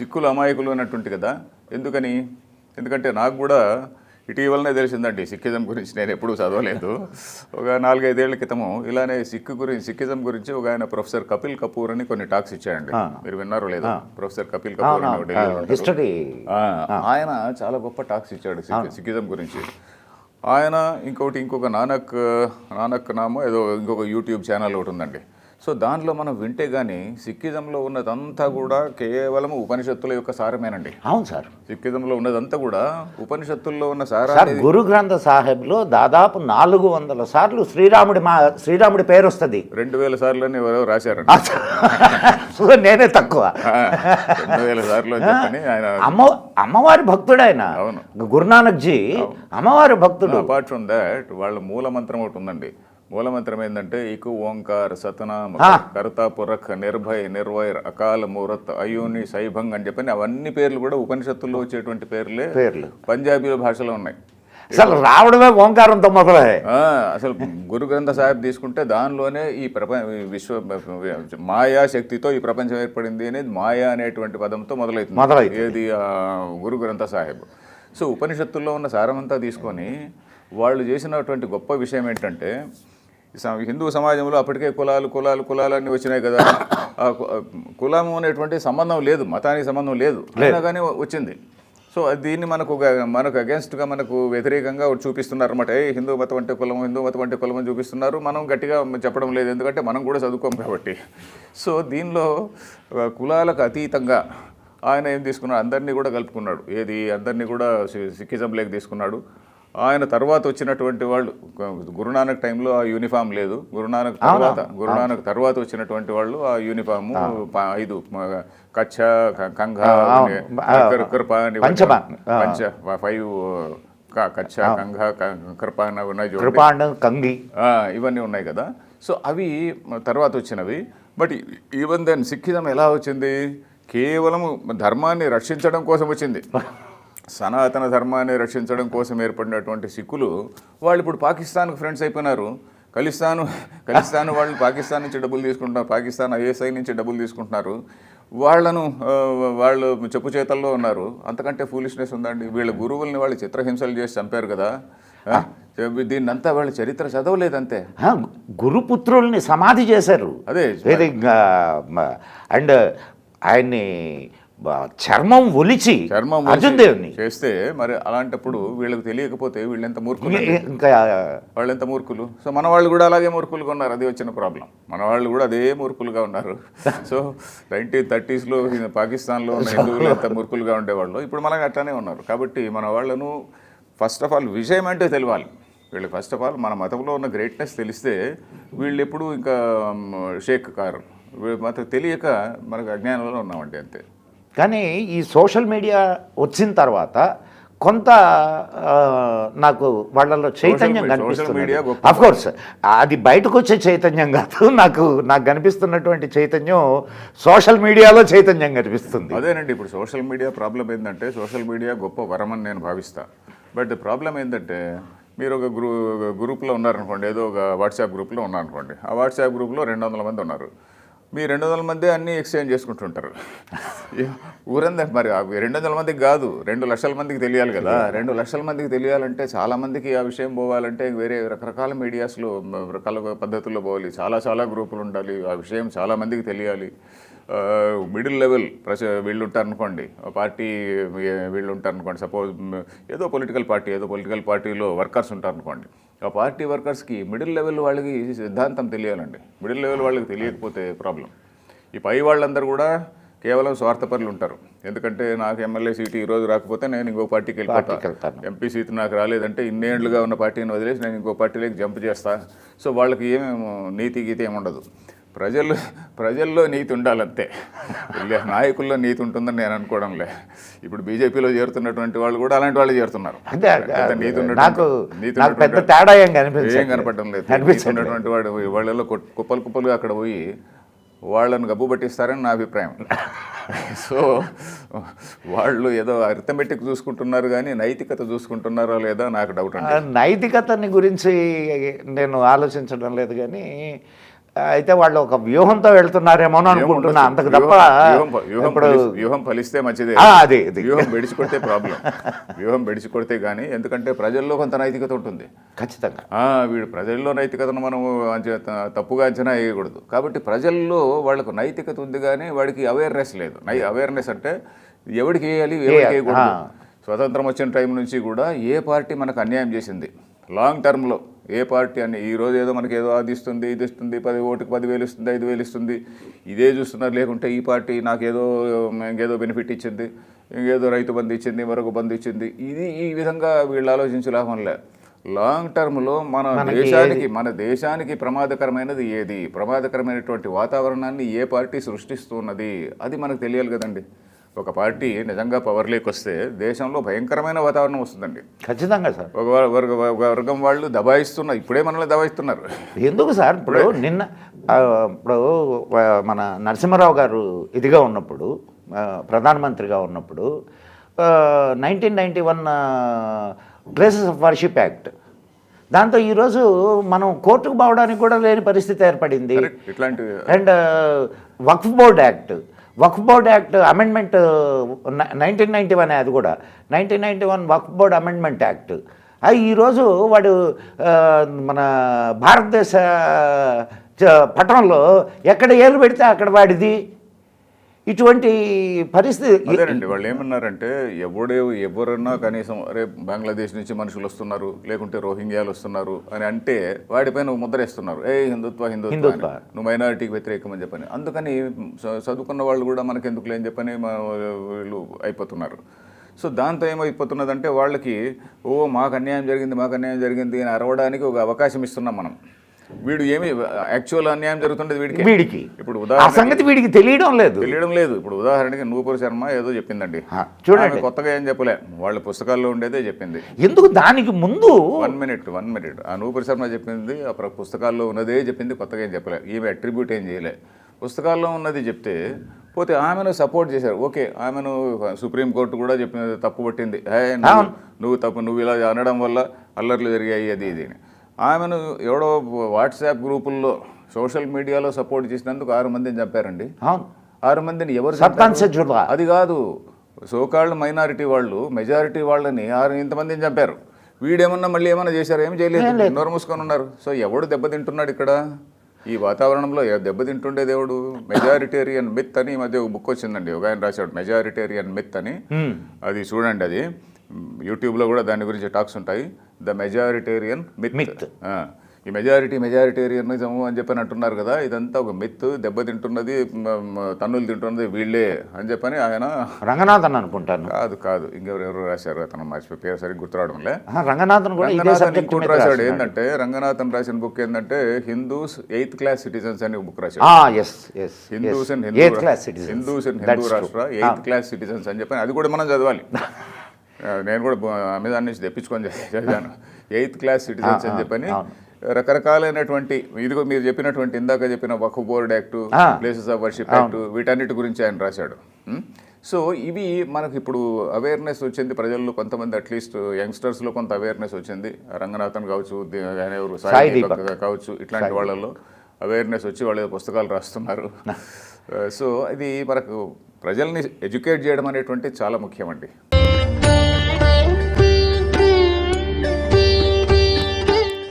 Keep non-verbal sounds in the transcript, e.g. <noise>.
సిక్కులు అమాయకులు అన్నట్టుంటి కదా. ఎందుకని? ఎందుకంటే నాకు కూడా ఇటీవలనే తెలిసిందండి సిక్కిజం గురించి. నేను ఎప్పుడూ చదవలేదు. ఒక నాలుగైదేళ్ళ క్రితము ఇలానే సిక్కు గురించి సిక్కిజం గురించి ఒక ఆయన ప్రొఫెసర్ కపిల్ కపూర్ అని కొన్ని టాక్స్ ఇచ్చాడండి. మీరు విన్నారో లేదో? ప్రొఫెసర్ కపిల్ కపూర్. హిస్టరీ. ఆయన చాలా గొప్ప టాక్స్ ఇచ్చాడు సిక్- సిక్కిజం గురించి. ఆయన ఇంకొకటి ఇంకొక నానక్ నానక్ నామో ఏదో ఇంకొక యూట్యూబ్ ఛానల్ ఒకటి ఉందండి. సో దాంట్లో మనం వింటే గానీ సిక్కిజంలో ఉన్నదంతా కూడా కేవలం ఉపనిషత్తుల యొక్క సారమేనండి. అవును సార్. సిక్కిజంలో ఉన్నదంతా కూడా ఉపనిషత్తుల్లో ఉన్న సార్ గురు గ్రంథ సాహెబ్లో దాదాపు నాలుగు వందల సార్లు శ్రీరాముడి మా శ్రీరాముడి పేరు వస్తుంది రెండు వేల సార్లు అని ఎవరో రాశారండి. సో నేనే తక్కువ. ఆ, రెండు వేల సార్లు అమ్మ అమ్మవారి భక్తుడు ఆయన అవును. గురునానక్ జీ అమ్మవారి భక్తుడు. అపార్ట్ ఫ్రమ్ దాట్ వాళ్ళ మూల మంత్రం ఒకటి ఉందండి. మూల మంత్రం ఏంటంటే ఇకు ఓంకార్ సతనామ పురఖ్ నిర్భయ్ నిర్వైర్ అకాల మూరత్ అయోని సైభంగ్ అని చెప్పని అవన్నీ పేర్లు కూడా ఉపనిషత్తుల్లో వచ్చేటువంటి పేర్లే. పేర్లు. పంజాబీ భాషలో ఉన్నాయి. అసలు రావడమే ఓంకారంతో మొదలై. అసలు గురు గ్రంథ సాహిబ్ తీసుకుంటే దానిలోనే ఈ ప్రపంచ విశ్వ మాయా శక్తితో ఈ ప్రపంచం ఏర్పడింది అనేది మాయా అనేటువంటి పదంతో మొదలవుతుంది మొదలవుతుంది. ఏది గురు గ్రంథ సాహిబ్. సో ఉపనిషత్తుల్లో ఉన్న సారమంతా తీసుకొని వాళ్ళు చేసినటువంటి గొప్ప విషయం ఏంటంటే హిందూ సమాజంలో అప్పటికే కులాలు కులాలు కులాలు అన్నీ వచ్చినాయి కదా. కులము అనేటువంటి సంబంధం లేదు మతానికి సంబంధం లేదు. అయినా కానీ వచ్చింది. సో దీన్ని మనకు మనకు అగేన్స్ట్గా మనకు వ్యతిరేకంగా చూపిస్తున్నారు అనమాట ఏ హిందూ మతం అంటే కులం హిందూ మతం అంటే కులం అని చూపిస్తున్నారు. మనం గట్టిగా చెప్పడం లేదు. ఎందుకంటే మనం కూడా చదువుకోం కాబట్టి. సో దీనిలో కులాలకు అతీతంగా ఆయన ఏం తీసుకున్నాడు? అందరినీ కూడా కలుపుకున్నాడు. ఏది? అందరినీ కూడా సి- సిక్కిజంలోకి తీసుకున్నాడు. ఆయన తర్వాత వచ్చినటువంటి వాళ్ళు గురునానక్ టైంలో ఆ యూనిఫామ్ లేదు. గురునానక్ తర్వాత గురునానక్ తర్వాత వచ్చినటువంటి వాళ్ళు ఆ యూనిఫామ్ ఐదు కచ్చ కంఘ కృప. పంచ ఫైవ్ కచ్చ కంఘ ఉన్నాయి కంగి. ఇవన్నీ ఉన్నాయి కదా. సో అవి తర్వాత వచ్చినవి. బట్ ఈవెన్ దెన్ సిక్కిజం ఎలా వచ్చింది? కేవలం ధర్మాన్ని రక్షించడం కోసం వచ్చింది. <laughs> సనాతన ధర్మాన్ని రక్షించడం కోసం ఏర్పడినటువంటి సిక్కులు వాళ్ళు ఇప్పుడు పాకిస్తాన్కి ఫ్రెండ్స్ అయిపోయినారు. ఖలిస్తాను ఖలిస్తాన్ వాళ్ళు పాకిస్తాన్ నుంచి డబ్బులు తీసుకుంటున్నారు పాకిస్తాన్ ఐఎస్ఐ నుంచి డబ్బులు తీసుకుంటున్నారు. వాళ్ళను ఆ, వాళ్ళు చెప్పు చేతల్లో ఉన్నారు. అంతకంటే ఫూలిష్నెస్ ఉందండి. వీళ్ళ గురువుల్ని వాళ్ళు చిత్రహింసలు చేసి చంపారు కదా. ఆ? దీన్నంతా వాళ్ళ చరిత్ర చదవలేదంతే. గురుపుత్రుల్ని సమాధి చేశారు. అదే అండ్ ఆయన్ని చర్మం ఒలిచి చర్మం అర్జున్ దేవుని చేస్తే మరి అలాంటప్పుడు వీళ్ళకి తెలియకపోతే వీళ్ళెంత మూర్ఖులు ఇంకా వాళ్ళు ఎంత మూర్ఖులు? సో మన వాళ్ళు కూడా అలాగే మూర్ఖులుగా ఉన్నారు. అది వచ్చిన ప్రాబ్లం మన వాళ్ళు కూడా అదే మూర్ఖులుగా ఉన్నారు. సో నైన్టీన్ థర్టీస్లో పాకిస్తాన్లో ఉన్న హిందువులు ఎంత మూర్ఖులుగా ఉండేవాళ్ళు? ఇప్పుడు మనకు అట్లానే ఉన్నారు. కాబట్టి మన వాళ్ళను ఫస్ట్ ఆఫ్ ఆల్ విషయం అంటే తెలియాలి వీళ్ళకి ఫస్ట్ ఆఫ్ ఆల్ మన మతంలో ఉన్న గ్రేట్నెస్ తెలిస్తే వీళ్ళు ఎప్పుడు ఇంకా షేక్ కారు. మనకు తెలియక మనకు అజ్ఞానంలో ఉన్నామండి అంతే. కానీ ఈ సోషల్ మీడియా వచ్చిన తర్వాత కొంత నాకు వాళ్ళలో చైతన్యం కనిపిస్తుంది. కోర్స్ అది బయటకు వచ్చే చైతన్యం కాదు. నాకు నాకు కనిపిస్తున్నటువంటి చైతన్యం సోషల్ మీడియాలో చైతన్యం కనిపిస్తుంది. అదేనండి ఇప్పుడు సోషల్ మీడియా ప్రాబ్లం ఏంటంటే సోషల్ మీడియా గొప్ప వరం అని నేను భావిస్తా. బట్ ప్రాబ్లం ఏంటంటే మీరు ఒక గ్రూ గ్రూప్లో ఉన్నారనుకోండి ఏదో ఒక వాట్సాప్ గ్రూప్లో ఉన్నారనుకోండి ఆ వాట్సాప్ గ్రూప్లో రెండు వందల మంది ఉన్నారు. మీ రెండు వందల మంది అన్నీ ఎక్స్చేంజ్ చేసుకుంటుంటారు. ఊరందా మరి రెండు వందల మందికి కాదు రెండు లక్షల మందికి తెలియాలి కదా. రెండు లక్షల మందికి తెలియాలంటే చాలామందికి ఆ విషయం పోవాలంటే వేరే రకరకాల మీడియాస్లో రకాల పద్ధతుల్లో పోవాలి. చాలా చాలా గ్రూపులు ఉండాలి. ఆ విషయం చాలా మందికి తెలియాలి. మిడిల్ లెవెల్ ప్రజ వీళ్ళు ఉంటారు అనుకోండి పార్టీ వీళ్ళు ఉంటారు అనుకోండి సపోజ్ ఏదో పొలిటికల్ పార్టీ ఏదో పొలిటికల్ పార్టీలో వర్కర్స్ ఉంటారు అనుకోండి ఆ పార్టీ వర్కర్స్కి మిడిల్ లెవెల్ వాళ్ళకి సిద్ధాంతం తెలియాలండి. మిడిల్ లెవెల్ వాళ్ళకి తెలియకపోతే ప్రాబ్లం. ఈ పై వాళ్ళందరూ కూడా కేవలం స్వార్థపరులు ఉంటారు ఎందుకంటే నాకు ఎమ్మెల్యే సీటు ఈ రోజు రాకపోతే నేను ఇంకో పార్టీకి వెళ్ళిపోతాను. ఎంపీ సీట్ నాకు రాలేదంటే ఇన్నేళ్ళుగా ఉన్న పార్టీని వదిలేసి నేను ఇంకో పార్టీలోకి జంప్ చేస్తా. సో వాళ్ళకి ఏం నీతి గీతి ఏమి ఉండదు ప్రజలు ప్రజల్లో నీతి ఉండాలంతే. నాయకుల్లో నీతి ఉంటుందని నేను అనుకోవడంలే. ఇప్పుడు బీజేపీలో చేరుతున్నటువంటి వాళ్ళు కూడా అలాంటి వాళ్ళు చేరుతున్నారు. పెద్ద నీతి నాకు తేడా ఏం కనపడడం లేదు. వాడు వాళ్ళలో కుప్ప- కుప్పలు కుప్పలుగా అక్కడ పోయి వాళ్ళని గబ్బు పట్టిస్తారని నా అభిప్రాయం. సో వాళ్ళు ఏదో అర్థమెటిక్ చూసుకుంటున్నారు కానీ నైతికత చూసుకుంటున్నారో లేదా నాకు డౌట్ నైతికతని గురించి నేను ఆలోచించడం లేదు కానీ అయితే వాళ్ళు ఒక వ్యూహంతో వెళ్తున్నారేమో అని అనుకుంటున్నా. అంతకు తప్ప వ్యూహం ఫలిస్తే మంచిదే. అదే వ్యూహం బెడిచి కొడితే ప్రాబ్లం వ్యూహం బెడిచి కొడితే కానీ ఎందుకంటే ప్రజల్లో కొంత నైతికత ఉంటుంది. ఖచ్చితంగా. వీడు ప్రజల్లో నైతికతను మనం తప్పుగా అంచనా వేయకూడదు. కాబట్టి ప్రజల్లో వాళ్ళకు నైతికత ఉంది కానీ వాడికి అవేర్నెస్ లేదు. నై అవేర్నెస్ అంటే ఎవడికి వేయాలి ఎవరికి వేయకూడదు. స్వతంత్రం వచ్చిన టైం నుంచి కూడా ఏ పార్టీ మనకు అన్యాయం చేసింది? లాంగ్ టర్మ్లో ఏ పార్టీ అని? ఈ రోజు ఏదో మనకి ఏదో అది ఇస్తుంది ఇది ఇస్తుంది పది ఓటుకి పదివేలు ఇస్తుంది ఐదు వేలు ఇస్తుంది. ఇదే చూస్తున్నారు. లేకుంటే ఈ పార్టీ నాకేదో ఇంకేదో బెనిఫిట్ ఇచ్చింది ఇంకేదో రైతు బంధు ఇచ్చింది మరొక బంధు ఇచ్చింది. ఇది ఈ విధంగా వీళ్ళు ఆలోచించే లాభం లే. లాంగ్ టర్మ్లో మన దేశానికి మన దేశానికి ప్రమాదకరమైనది ఏది? ప్రమాదకరమైనటువంటి వాతావరణాన్ని ఏ పార్టీ సృష్టిస్తున్నది? అది మనకు తెలియాలి కదండి. ఒక పార్టీ నిజంగా పవర్లోకి వస్తే దేశంలో భయంకరమైన వాతావరణం వస్తుందండి. ఖచ్చితంగా సార్. ఒక వర్గ ఒక వర్గం వాళ్ళు దబాయిస్తున్నారు ఇప్పుడే మనల్ని దబాయిస్తున్నారు. ఎందుకు సార్? ఇప్పుడు నిన్న ఇప్పుడు మన నరసింహారావు గారు ఇదిగా ఉన్నప్పుడు ప్రధానమంత్రిగా ఉన్నప్పుడు nineteen ninety one places of worship act దాంతో ఈరోజు మనం కోర్టుకు పోవడానికి కూడా లేని పరిస్థితి ఏర్పడింది. And waqf board act. Waqf board act amendment nineteen ninety one అది కూడా. Nineteen ninety one waqf board amendment act. అది ఈరోజు వాడు మన భారతదేశ చ- పట్టణంలో ఎక్కడ ఏలు పెడితే అక్కడ వాడిది? ఇటువంటి పరిస్థితి అదేనండి వాళ్ళు ఏమన్నారంటే ఎవడే ఎవరన్నా కనీసం అరే బంగ్లాదేశ్ నుంచి మనుషులు వస్తున్నారు లేకుంటే రోహింగ్యాలు వస్తున్నారు అని అంటే వాడిపైన ముద్రేస్తున్నారు ఏ హిందుత్వ హిందుత్వ. నువ్వు మైనారిటీకి వ్యతిరేకం అని చెప్పని. అందుకని చదువుకున్న వాళ్ళు కూడా మనకి ఎందుకు లేని చెప్పని వీళ్ళు అయిపోతున్నారు. సో దాంతో ఏమైపోతున్నదంటే వాళ్ళకి ఓ మాకు అన్యాయం జరిగింది మాకు అన్యాయం జరిగింది అని అరవడానికి ఒక అవకాశం ఇస్తున్నాం మనం. వీడు ఏమి యాక్చువల్ అన్యాయం జరుగుతుండేది వీడికి? వీడికి. ఇప్పుడు ఆ ఉదాహరణ సంగతి వీడికి తెలియడం లేదు. తెలియడం లేదు. ఇప్పుడు ఉదాహరణకి నూపూర్ శర్మ ఏదో చెప్పిందండి. చూడండి. కొత్తగా ఏం చెప్పలే? వాళ్ళ పుస్తకాల్లో ఉండేదే చెప్పింది. ఎందుకు దానికి ముందు వన్ మినిట్ వన్ మినిట్ ఆ నూపూర్ శర్మ చెప్పింది ఆ ప్ర- పుస్తకాల్లో ఉన్నదే చెప్పింది కొత్తగా ఏం చెప్పలే. ఈమె అట్రిబ్యూట్ ఏం చేయలే. పుస్తకాల్లో ఉన్నది చెప్తే పోతే ఆమెను సపోర్ట్ చేశారు. ఓకే ఆమెను సుప్రీంకోర్టు కూడా చెప్పింది తప్పు పట్టింది. నువ్వు నువ్వు తప్పు నువ్వు ఇలా అనడం వల్ల అల్లర్లు జరిగాయి అది ఇది అని. ఆమెను ఎవడో వాట్సాప్ గ్రూపుల్లో సోషల్ మీడియాలో సపోర్ట్ చేసినందుకు ఆరు మందిని చంపారండి. ఆరు మందిని ఎవరు అది కాదు సోకాళ్ళు మైనారిటీ వాళ్ళు మెజారిటీ వాళ్ళని ఆరు ఇంతమందిని చంపారు. వీడేమన్నా మళ్ళీ ఏమన్నా చేశారు? ఏం చేయలేదు. నోరు మూసుకొని ఉన్నారు. సో ఎవడు దెబ్బతింటున్నాడు ఇక్కడ? ఈ వాతావరణంలో దెబ్బతింటుండేది ఎవడు మెజారిటేరియన్ మిత్ అని ఈ మధ్య ఒక బుక్ వచ్చిందండి. ఒక ఆయన రాశాడు మెజారిటేరియన్ మిత్ అని. అది చూడండి అది. యూట్యూబ్లో కూడా దాని గురించి టాక్స్ ఉంటాయి. The majoritarian myth. ఈ మెజారిటీ మెజారిటేరియనిజం అని చెప్పని అంటున్నారు కదా ఇదంతా ఒక మిత్. దెబ్బతింటున్నది తన్నులు తింటున్నది వీళ్ళే అని చెప్పని ఆయన రంగనాథన్ అనుకుంటాను. కాదు కాదు. ఇంకెవరెవరు రాశారు అతను మర్చిపోయి పేరు సరిగ్గా గుర్తురావడంలే రంగనాథన్ కూడా రాశాడు. ఏంటంటే రంగనాథన్ రాసిన బుక్ ఏంటంటే హిందూస్ ఎయిత్ క్లాస్ సిటిజన్స్ అని బుక్ రాశాడు. Hindus and citizen Hindus and Hindu Rashtra eighth class citizens అని చెప్పి అది కూడా మనం చదవాలి. <laughs> నేను కూడా అమెజాన్ నుంచి తెప్పించుకొని చదివా- చదివాను. <laughs> ఎయిత్ క్లాస్ సిటిజన్స్ అని చెప్పని రకరకాలైనటువంటి ఇదిగో మీరు చెప్పినటువంటి ఇందాక చెప్పిన waqf board act. Places of worship act వీటన్నిటి గురించి ఆయన రాశాడు? సో ఇవి మనకి ఇప్పుడు అవేర్నెస్ వచ్చింది ప్రజల్లో కొంతమంది అట్లీస్ట్ యంగ్స్టర్స్లో కొంత అవేర్నెస్ వచ్చింది. రంగనాథన్ కావచ్చు ఎవరు? సాయి కావచ్చు ఇట్లాంటి వాళ్ళల్లో అవేర్నెస్ వచ్చి వాళ్ళు పుస్తకాలు రాస్తున్నారు. <laughs> సో ఇది మనకు ప్రజల్ని ఎడ్యుకేట్ చేయడం అనేటువంటి చాలా ముఖ్యమండి.